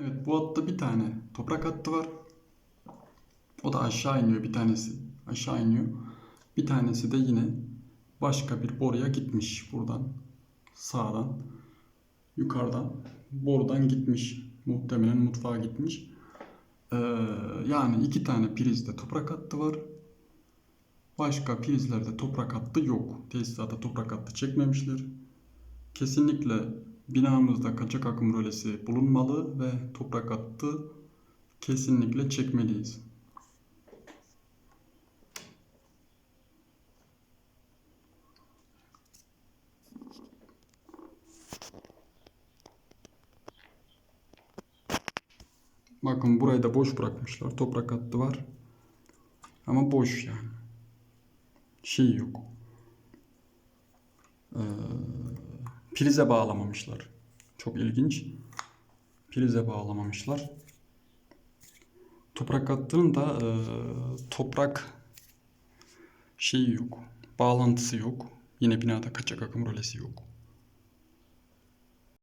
Evet bu hatta bir tane toprak hattı var. O da aşağı iniyor bir tanesi. Aşağı iniyor. Bir tanesi de yine başka bir boruya gitmiş buradan. Sağdan. Yukarıdan. Borudan gitmiş. Muhtemelen mutfağa gitmiş. Ee, yani iki tane prizde toprak hattı var. Başka prizlerde toprak hattı yok. Tesisata toprak hattı çekmemişler. Kesinlikle binamızda kaçak akım rölesi bulunmalı ve toprak hattı kesinlikle çekmeliyiz. Bakın burayı da boş bırakmışlar. Toprak hattı var. Ama boş yani. Şey yok. Ee, prize bağlamamışlar. Çok ilginç. Prize bağlamamışlar. Toprak hattının da e, toprak şeyi yok. Bağlantısı yok. Yine binada kaçak akım rölesi yok.